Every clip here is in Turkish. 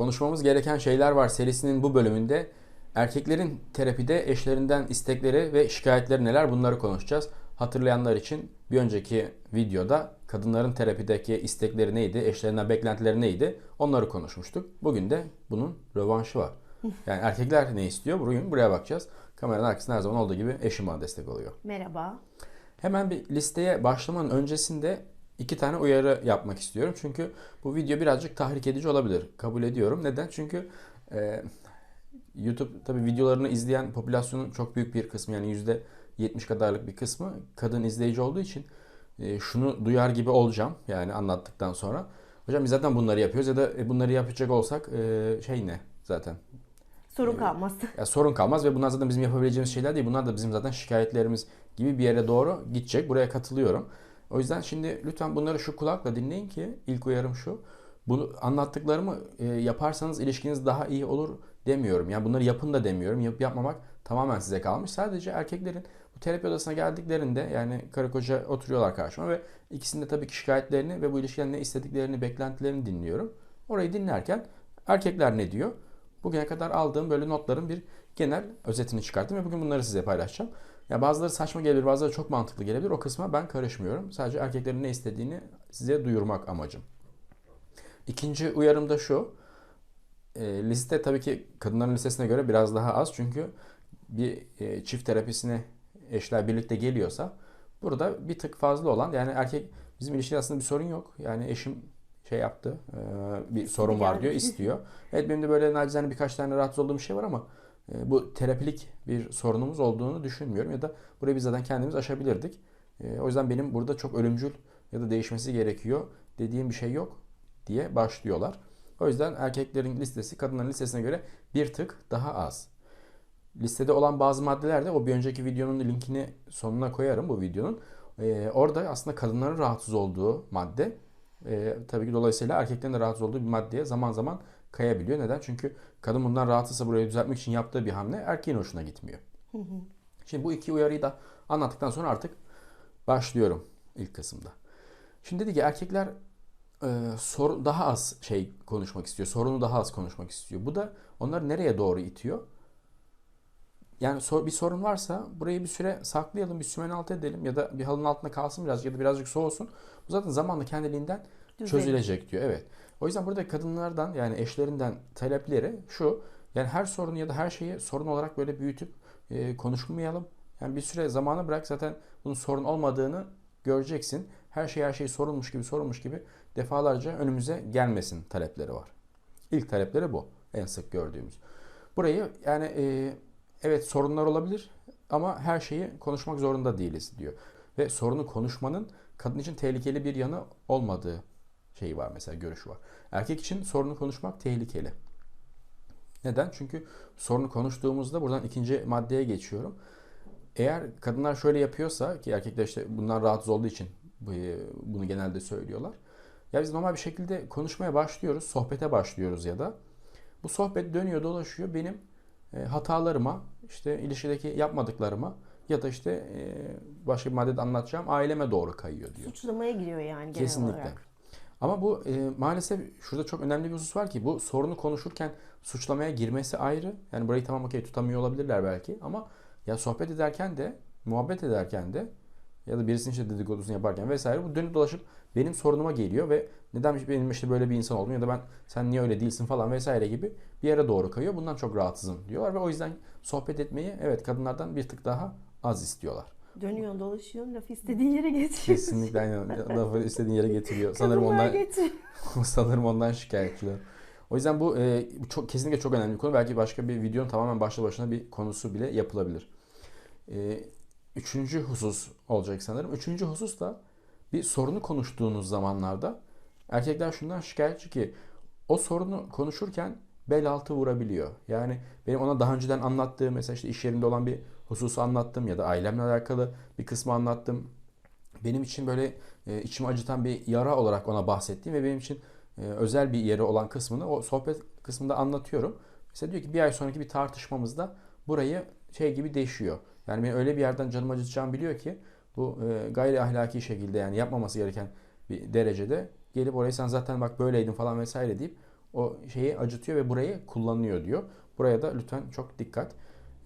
Konuşmamız gereken şeyler var serisinin bu bölümünde. Erkeklerin terapide eşlerinden istekleri ve şikayetleri neler bunları konuşacağız. Hatırlayanlar için bir önceki videoda kadınların terapideki istekleri neydi, eşlerinden beklentileri neydi onları konuşmuştuk. Bugün de bunun rövanşı var. Yani erkekler ne istiyor? Bugün buraya bakacağız. Kameranın arkasında her zaman olduğu gibi eşim bana destek oluyor. Merhaba. Hemen bir listeye başlamanın öncesinde iki tane uyarı yapmak istiyorum. Çünkü bu video birazcık tahrik edici olabilir. Kabul ediyorum. Neden? Çünkü e, YouTube tabii videolarını izleyen popülasyonun çok büyük bir kısmı yani yüzde 70 kadarlık bir kısmı kadın izleyici olduğu için e, şunu duyar gibi olacağım yani anlattıktan sonra. Hocam biz zaten bunları yapıyoruz ya da e, bunları yapacak olsak e, şey ne zaten Sorun kalmaz. ya sorun kalmaz ve bunlar zaten bizim yapabileceğimiz şeyler değil. Bunlar da bizim zaten şikayetlerimiz gibi bir yere doğru gidecek. Buraya katılıyorum. O yüzden şimdi lütfen bunları şu kulakla dinleyin ki ilk uyarım şu. Bunu anlattıklarımı e, yaparsanız ilişkiniz daha iyi olur demiyorum. Yani bunları yapın da demiyorum. Yapıp yapmamak tamamen size kalmış. Sadece erkeklerin bu terapi odasına geldiklerinde yani karı koca oturuyorlar karşıma ve ikisinde tabii ki şikayetlerini ve bu ilişkiden ne istediklerini, beklentilerini dinliyorum. Orayı dinlerken erkekler ne diyor? Bugüne kadar aldığım böyle notların bir genel özetini çıkarttım ve bugün bunları size paylaşacağım. Ya bazıları saçma gelebilir, bazıları çok mantıklı gelebilir. O kısma ben karışmıyorum. Sadece erkeklerin ne istediğini size duyurmak amacım. İkinci uyarım da şu. E, liste tabii ki kadınların listesine göre biraz daha az. Çünkü bir e, çift terapisine eşler birlikte geliyorsa burada bir tık fazla olan yani erkek bizim ilişkide aslında bir sorun yok. Yani eşim şey yaptı. e, bir sorun var diyor, istiyor. Evet benim de böyle nacizane birkaç tane rahatsız olduğum şey var ama bu terapilik bir sorunumuz olduğunu düşünmüyorum ya da burayı biz zaten kendimiz aşabilirdik. E, o yüzden benim burada çok ölümcül ya da değişmesi gerekiyor dediğim bir şey yok diye başlıyorlar. O yüzden erkeklerin listesi kadınların listesine göre bir tık daha az. Listede olan bazı maddeler de o bir önceki videonun linkini sonuna koyarım bu videonun. E, orada aslında kadınların rahatsız olduğu madde e, tabii ki dolayısıyla erkeklerin de rahatsız olduğu bir maddeye zaman zaman kayabiliyor. Neden? Çünkü kadın bundan rahatsızsa burayı düzeltmek için yaptığı bir hamle erkeğin hoşuna gitmiyor. Şimdi bu iki uyarıyı da anlattıktan sonra artık başlıyorum ilk kısımda. Şimdi dedi ki erkekler e, sorun daha az şey konuşmak istiyor. Sorunu daha az konuşmak istiyor. Bu da onları nereye doğru itiyor? Yani sor, bir sorun varsa burayı bir süre saklayalım, bir sümen altı edelim ya da bir halının altında kalsın birazcık ya da birazcık soğusun. Bu zaten zamanla kendiliğinden Düzelir. çözülecek diyor. Evet. O yüzden burada kadınlardan yani eşlerinden talepleri şu. Yani her sorunu ya da her şeyi sorun olarak böyle büyütüp e, konuşmayalım. Yani bir süre zamana bırak zaten bunun sorun olmadığını göreceksin. Her şey her şey sorulmuş gibi sorulmuş gibi defalarca önümüze gelmesin talepleri var. İlk talepleri bu. En sık gördüğümüz. Burayı yani e, evet sorunlar olabilir ama her şeyi konuşmak zorunda değiliz diyor. Ve sorunu konuşmanın kadın için tehlikeli bir yanı olmadığı şeyi var mesela görüşü var. Erkek için sorunu konuşmak tehlikeli. Neden? Çünkü sorunu konuştuğumuzda buradan ikinci maddeye geçiyorum. Eğer kadınlar şöyle yapıyorsa ki erkekler işte bundan rahatsız olduğu için bunu genelde söylüyorlar. Ya biz normal bir şekilde konuşmaya başlıyoruz, sohbete başlıyoruz ya da bu sohbet dönüyor dolaşıyor benim e, hatalarıma, işte ilişkideki yapmadıklarıma ya da işte e, başka bir maddede anlatacağım aileme doğru kayıyor diyor. Suçlamaya giriyor yani genel Kesinlikle. olarak. Ama bu e, maalesef şurada çok önemli bir husus var ki bu sorunu konuşurken suçlamaya girmesi ayrı. Yani burayı tamam okey tutamıyor olabilirler belki ama ya sohbet ederken de muhabbet ederken de ya da birisinin işte dedikodusunu yaparken vesaire bu dönüp dolaşıp benim sorunuma geliyor ve neden benim işte böyle bir insan oldum ya da ben sen niye öyle değilsin falan vesaire gibi bir yere doğru kayıyor. Bundan çok rahatsızım diyorlar ve o yüzden sohbet etmeyi evet kadınlardan bir tık daha az istiyorlar. Dönüyor dolaşıyor laf istediğin yere getiriyor. Kesinlikle aynen lafı istediğin yere getiriyor. Sanırım ondan sanırım ondan şikayetçiler. O yüzden bu e, çok kesinlikle çok önemli bir konu. Belki başka bir videonun tamamen başlı başına bir konusu bile yapılabilir. E, üçüncü husus olacak sanırım. Üçüncü husus da bir sorunu konuştuğunuz zamanlarda erkekler şundan şikayetçi ki o sorunu konuşurken bel altı vurabiliyor. Yani benim ona daha önceden anlattığım mesela işte iş yerinde olan bir hususu anlattım ya da ailemle alakalı bir kısmı anlattım. Benim için böyle e, içimi acıtan bir yara olarak ona bahsettiğim ve benim için e, özel bir yeri olan kısmını o sohbet kısmında anlatıyorum. Mesela diyor ki bir ay sonraki bir tartışmamızda burayı şey gibi değişiyor. Yani beni öyle bir yerden canım acıtacağımı biliyor ki bu e, gayri ahlaki şekilde yani yapmaması gereken bir derecede gelip orayı sen zaten bak böyleydin falan vesaire deyip o şeyi acıtıyor ve burayı kullanıyor diyor. Buraya da lütfen çok dikkat.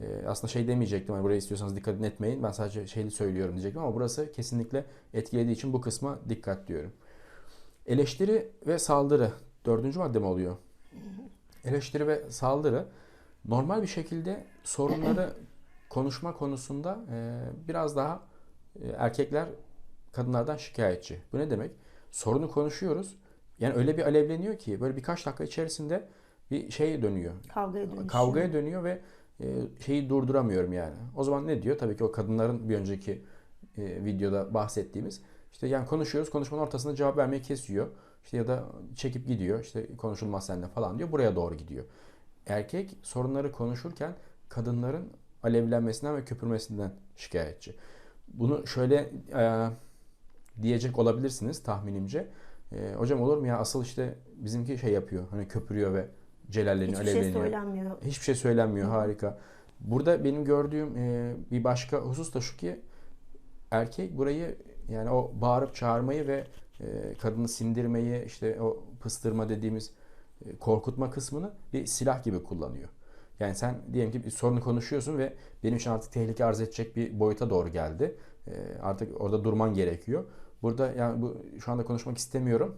Ee, aslında şey demeyecektim. Hani buraya istiyorsanız dikkat etmeyin. Ben sadece şeyi söylüyorum diyecektim ama burası kesinlikle etkilediği için bu kısma dikkat diyorum. Eleştiri ve saldırı. Dördüncü madde mi oluyor? Eleştiri ve saldırı normal bir şekilde sorunları konuşma konusunda e, biraz daha e, erkekler kadınlardan şikayetçi. Bu ne demek? Sorunu konuşuyoruz. Yani öyle bir alevleniyor ki böyle birkaç dakika içerisinde bir şey dönüyor. Kavgaya dönüşüyor. Kavgaya dönüyor ve şeyi durduramıyorum yani. O zaman ne diyor? Tabii ki o kadınların bir önceki e, videoda bahsettiğimiz işte yani konuşuyoruz konuşmanın ortasında cevap vermeyi kesiyor. İşte ya da çekip gidiyor. İşte konuşulmaz seninle falan diyor. Buraya doğru gidiyor. Erkek sorunları konuşurken kadınların alevlenmesinden ve köpürmesinden şikayetçi. Bunu şöyle e, diyecek olabilirsiniz tahminimce. E, hocam olur mu ya asıl işte bizimki şey yapıyor. Hani köpürüyor ve celalleniyor, Hiçbir şey alevleniyor. söylenmiyor. Hiçbir şey söylenmiyor. Harika. Burada benim gördüğüm e, bir başka husus da şu ki erkek burayı yani o bağırıp çağırmayı ve e, kadını sindirmeyi işte o pıstırma dediğimiz e, korkutma kısmını bir silah gibi kullanıyor. Yani sen diyelim ki bir sorunu konuşuyorsun ve benim için artık tehlike arz edecek bir boyuta doğru geldi. E, artık orada durman gerekiyor. Burada yani bu şu anda konuşmak istemiyorum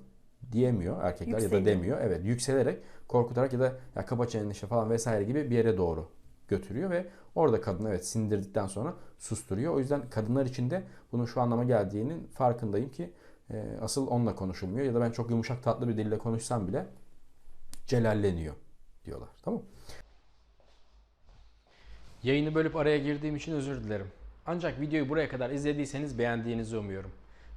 diyemiyor erkekler ya da Yükseliyor. demiyor. Evet yükselerek korkutarak ya da ya çeneni işte falan vesaire gibi bir yere doğru götürüyor ve orada kadını evet sindirdikten sonra susturuyor. O yüzden kadınlar için de bunun şu anlama geldiğinin farkındayım ki e, asıl onunla konuşulmuyor ya da ben çok yumuşak tatlı bir dille konuşsam bile celalleniyor diyorlar. Tamam Yayını bölüp araya girdiğim için özür dilerim. Ancak videoyu buraya kadar izlediyseniz beğendiğinizi umuyorum.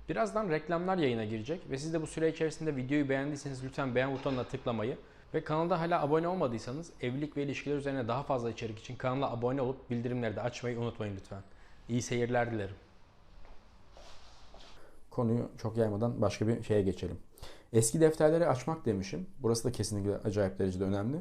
Birazdan reklamlar yayına girecek ve siz de bu süre içerisinde videoyu beğendiyseniz lütfen beğen butonuna tıklamayı ve kanalda hala abone olmadıysanız evlilik ve ilişkiler üzerine daha fazla içerik için kanala abone olup bildirimleri de açmayı unutmayın lütfen. İyi seyirler dilerim. Konuyu çok yaymadan başka bir şeye geçelim. Eski defterleri açmak demişim. Burası da kesinlikle acayip derecede önemli.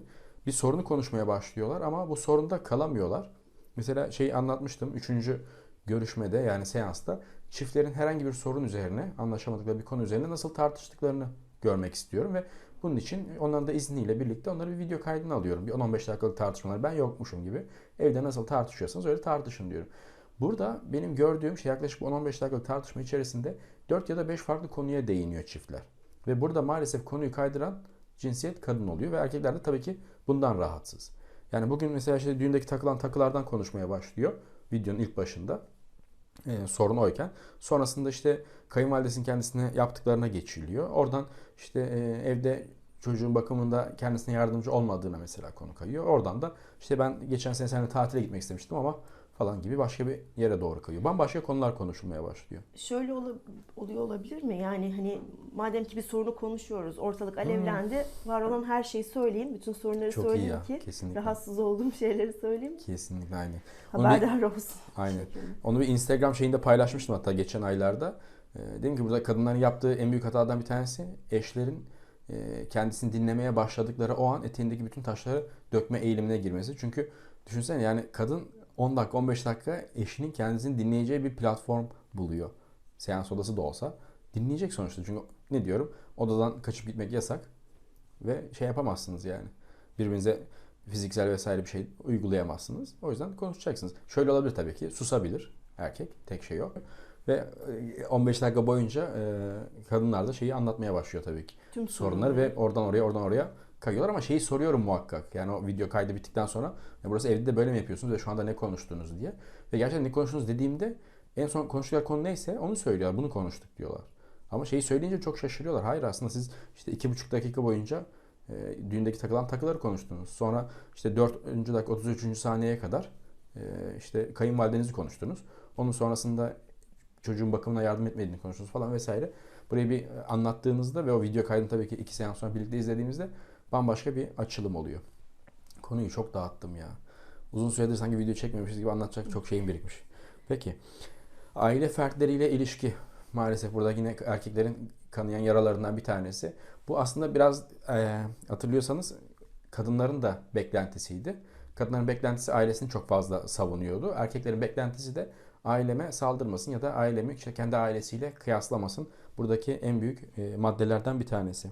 Bir sorunu konuşmaya başlıyorlar ama bu sorunda kalamıyorlar. Mesela şeyi anlatmıştım. Üçüncü görüşmede yani seansta çiftlerin herhangi bir sorun üzerine, anlaşamadıkları bir konu üzerine nasıl tartıştıklarını görmek istiyorum ve bunun için onların da izniyle birlikte onları bir video kaydını alıyorum. Bir 10-15 dakikalık tartışmalar ben yokmuşum gibi. Evde nasıl tartışıyorsanız öyle tartışın diyorum. Burada benim gördüğüm şey yaklaşık 10-15 dakikalık tartışma içerisinde 4 ya da 5 farklı konuya değiniyor çiftler. Ve burada maalesef konuyu kaydıran cinsiyet kadın oluyor ve erkekler de tabii ki bundan rahatsız. Yani bugün mesela işte düğündeki takılan takılardan konuşmaya başlıyor videonun ilk başında. Ee, sorun oyken. Sonrasında işte kayınvalidesinin kendisine yaptıklarına geçiliyor. Oradan işte e, evde çocuğun bakımında kendisine yardımcı olmadığına mesela konu kayıyor. Oradan da işte ben geçen sene seninle tatile gitmek istemiştim ama falan gibi başka bir yere doğru kayıyor. Bambaşka konular konuşulmaya başlıyor. Şöyle ol- oluyor olabilir mi? Yani hani madem ki bir sorunu konuşuyoruz, ortalık alevlendi, var olan her şeyi söyleyeyim, bütün sorunları Hmm. Çok iyi söyleyeyim ya, ki kesinlikle. rahatsız olduğum şeyleri söyleyeyim. Kesinlikle aynı. Onu bir- Haberdar olsun. Aynen. Onu bir Instagram şeyinde paylaşmıştım hatta geçen aylarda. Ee, dedim ki burada kadınların yaptığı en büyük hatadan bir tanesi eşlerin e, kendisini dinlemeye başladıkları o an eteğindeki bütün taşları dökme eğilimine girmesi. Çünkü düşünsene yani kadın 10 dakika 15 dakika eşinin kendisini dinleyeceği bir platform buluyor. Seans odası da olsa. Dinleyecek sonuçta. Çünkü ne diyorum? Odadan kaçıp gitmek yasak. Ve şey yapamazsınız yani. Birbirinize fiziksel vesaire bir şey uygulayamazsınız. O yüzden konuşacaksınız. Şöyle olabilir tabii ki. Susabilir erkek. Tek şey yok. Ve e, 15 dakika boyunca e, kadınlar da şeyi anlatmaya başlıyor tabii ki. Tüm Sorunları ve oradan oraya oradan oraya kayıyorlar ama şeyi soruyorum muhakkak. Yani o video kaydı bittikten sonra ya burası evde de böyle mi yapıyorsunuz ve şu anda ne konuştunuz diye. Ve gerçekten ne konuştunuz dediğimde en son konuştukları konu neyse onu söylüyorlar. Bunu konuştuk diyorlar. Ama şeyi söyleyince çok şaşırıyorlar. Hayır aslında siz işte iki buçuk dakika boyunca e, düğündeki takılan takıları konuştunuz. Sonra işte 4. dakika 33. saniyeye kadar e, işte kayınvalidenizi konuştunuz. Onun sonrasında çocuğun bakımına yardım etmediğini konuştunuz falan vesaire. Burayı bir anlattığınızda ve o video kaydını tabii ki iki seans sonra birlikte izlediğimizde bambaşka bir açılım oluyor. Konuyu çok dağıttım ya. Uzun süredir sanki video çekmemişiz gibi anlatacak çok şeyim birikmiş. Peki. Aile fertleriyle ilişki. Maalesef burada yine erkeklerin kanayan yaralarından bir tanesi. Bu aslında biraz e, hatırlıyorsanız kadınların da beklentisiydi. Kadınların beklentisi ailesini çok fazla savunuyordu. Erkeklerin beklentisi de aileme saldırmasın ya da ailemi işte kendi ailesiyle kıyaslamasın. Buradaki en büyük e, maddelerden bir tanesi.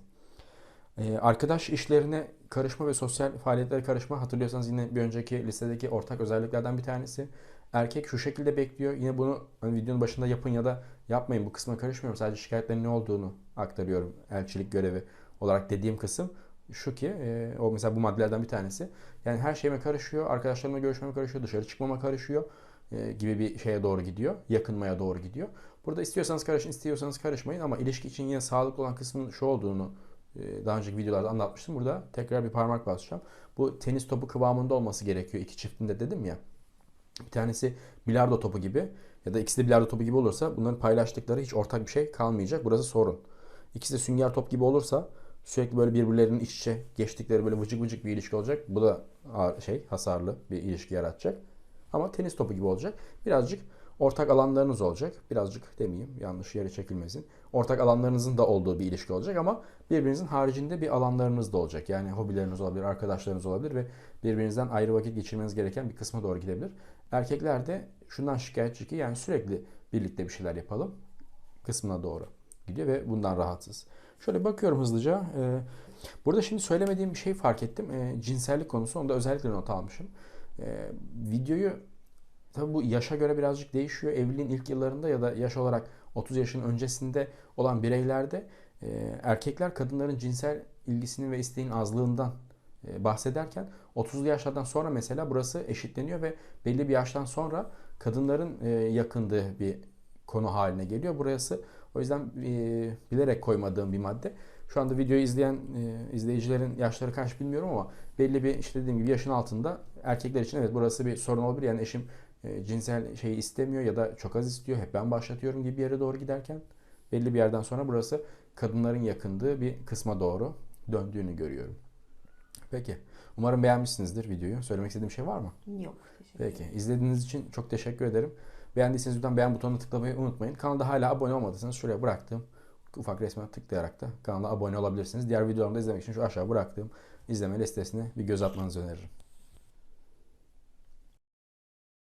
Ee, arkadaş işlerine karışma ve sosyal faaliyetlere karışma hatırlıyorsanız yine bir önceki listedeki ortak özelliklerden bir tanesi. Erkek şu şekilde bekliyor. Yine bunu hani videonun başında yapın ya da yapmayın bu kısma karışmıyorum. Sadece şikayetlerin ne olduğunu aktarıyorum elçilik görevi olarak dediğim kısım şu ki e, o mesela bu maddelerden bir tanesi. Yani her şeyime karışıyor, arkadaşlarımla görüşmeme karışıyor, dışarı çıkmama karışıyor e, gibi bir şeye doğru gidiyor. Yakınmaya doğru gidiyor. Burada istiyorsanız karışın, istiyorsanız karışmayın ama ilişki için yine sağlıklı olan kısmın şu olduğunu daha önceki videolarda anlatmıştım. Burada tekrar bir parmak basacağım. Bu tenis topu kıvamında olması gerekiyor iki çiftinde dedim ya. Bir tanesi bilardo topu gibi ya da ikisi de bilardo topu gibi olursa bunların paylaştıkları hiç ortak bir şey kalmayacak. Burası sorun. İkisi de sünger top gibi olursa sürekli böyle birbirlerinin iç içe geçtikleri böyle vıcık vıcık bir ilişki olacak. Bu da şey hasarlı bir ilişki yaratacak. Ama tenis topu gibi olacak. Birazcık ortak alanlarınız olacak. Birazcık demeyeyim yanlış yere çekilmesin. Ortak alanlarınızın da olduğu bir ilişki olacak ama birbirinizin haricinde bir alanlarınız da olacak. Yani hobileriniz olabilir, arkadaşlarınız olabilir ve birbirinizden ayrı vakit geçirmeniz gereken bir kısma doğru gidebilir. Erkekler de şundan şikayetçi ki yani sürekli birlikte bir şeyler yapalım kısmına doğru gidiyor ve bundan rahatsız. Şöyle bakıyorum hızlıca. Ee, burada şimdi söylemediğim bir şey fark ettim. Ee, cinsellik konusu. Onu da özellikle not almışım. Ee, videoyu tabii bu yaşa göre birazcık değişiyor. Evliliğin ilk yıllarında ya da yaş olarak 30 yaşın öncesinde olan bireylerde erkekler kadınların cinsel ilgisinin ve isteğin azlığından bahsederken 30'lu yaşlardan sonra mesela burası eşitleniyor ve belli bir yaştan sonra kadınların yakındığı bir konu haline geliyor. Burası o yüzden bilerek koymadığım bir madde. Şu anda videoyu izleyen izleyicilerin yaşları kaç bilmiyorum ama belli bir işte dediğim gibi yaşın altında erkekler için evet burası bir sorun olabilir. Yani eşim cinsel şeyi istemiyor ya da çok az istiyor. Hep ben başlatıyorum gibi bir yere doğru giderken belli bir yerden sonra burası kadınların yakındığı bir kısma doğru döndüğünü görüyorum. Peki. Umarım beğenmişsinizdir videoyu. Söylemek istediğim şey var mı? Yok. Peki. İzlediğiniz için çok teşekkür ederim. Beğendiyseniz lütfen beğen butonuna tıklamayı unutmayın. Kanalda hala abone olmadıysanız şuraya bıraktığım ufak resme tıklayarak da kanala abone olabilirsiniz. Diğer videolarımı da izlemek için şu aşağı bıraktığım izleme listesine bir göz atmanızı öneririm.